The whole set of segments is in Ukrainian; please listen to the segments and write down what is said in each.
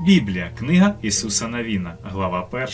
Біблія, книга Ісуса Навіна, глава 1.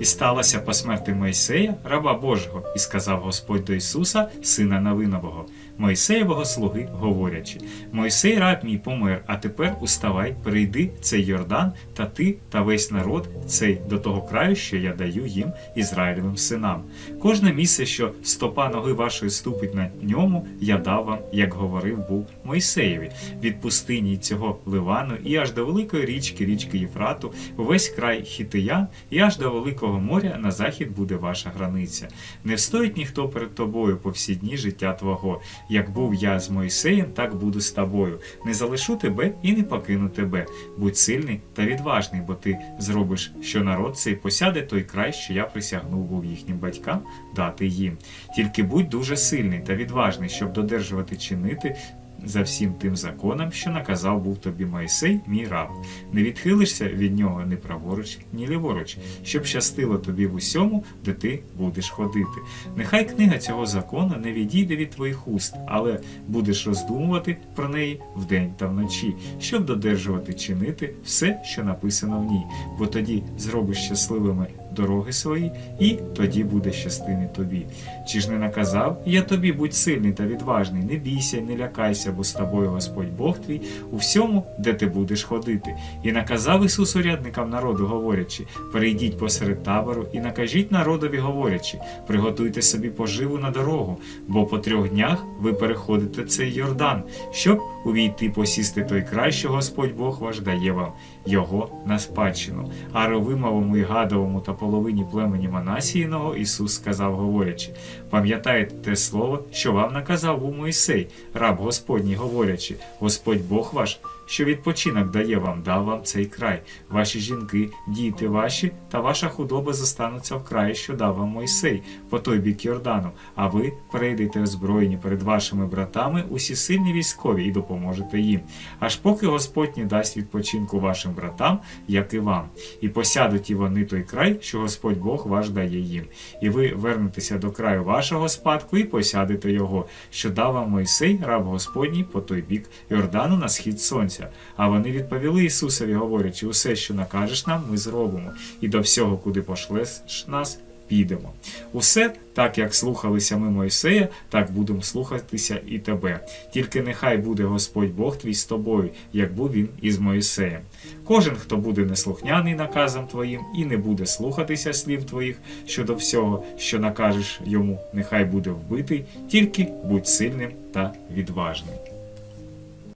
І сталося по смерти Мойсея, раба Божого, і сказав Господь до Ісуса, сина Навинового, Мойсеєвого слуги, говорячи: Мойсей раб мій помер, а тепер уставай, перейди цей Йордан, та ти та весь народ цей до того краю, що я даю їм Ізраїлевим синам. Кожне місце, що стопа ноги вашої ступить на ньому, я дав вам, як говорив був Мойсеєві, від пустині цього Ливану і аж до великої річки, річки Єфрату, увесь край Хітиян, і аж до великого моря на захід буде ваша границя. Не встоїть ніхто перед тобою по всі дні життя твого. Як був я з Мойсеєм, так буду з тобою. Не залишу тебе і не покину тебе. Будь сильний та відважний, бо ти зробиш, що народ цей посяде той край, що я присягнув був їхнім батькам дати їм. Тільки будь дуже сильний та відважний, щоб додержувати чинити за всім тим законом, що наказав був тобі Мойсей, мій раб. Не відхилишся від нього ні праворуч, ні ліворуч, щоб щастило тобі в усьому, де ти будеш ходити. Нехай книга цього закону не відійде від твоїх уст, але будеш роздумувати про неї вдень та вночі, щоб додержувати чинити все, що написано в ній, бо тоді зробиш щасливими дороги свої, і тоді буде щастини тобі. Чи ж не наказав я тобі будь сильний та відважний, не бійся, не лякайся, бо з тобою Господь Бог твій у всьому, де ти будеш ходити. І наказав Ісус урядникам народу, говорячи: перейдіть посеред табору і накажіть народові, говорячи, приготуйте собі поживу на дорогу, бо по трьох днях ви переходите цей Йордан, щоб увійти посісти той край, що Господь Бог ваш дає вам, його на спадщину. А Ровимовому і Гадовому та половині племені Манасіїного Ісус сказав, говорячи: пам'ятаєте те слово, що вам наказав у Мойсей, раб Господній, говорячи, Господь Бог ваш. Що відпочинок дає вам, дав вам цей край. Ваші жінки, діти ваші та ваша худоба застануться в краї, що дав вам Мойсей, по той бік Йордану, а ви перейдете озброєні перед вашими братами усі сильні військові і допоможете їм, аж поки Господь не дасть відпочинку вашим братам, як і вам, і посядуть і вони той край, що Господь Бог ваш дає їм, і ви вернетеся до краю вашого спадку і посядете його, що дав вам Мойсей, раб Господній, по той бік Йордану на схід сонця. А вони відповіли Ісусові, говорячи, усе, що накажеш нам, ми зробимо, і до всього, куди пошлеш нас, підемо. Усе так, як слухалися ми Мойсея, так будемо слухатися і тебе. Тільки нехай буде Господь Бог твій з тобою, як був він із Моїсеєм. Кожен, хто буде неслухняний наказам твоїм і не буде слухатися слів твоїх щодо всього, що накажеш йому, нехай буде вбитий, тільки будь сильним та відважним.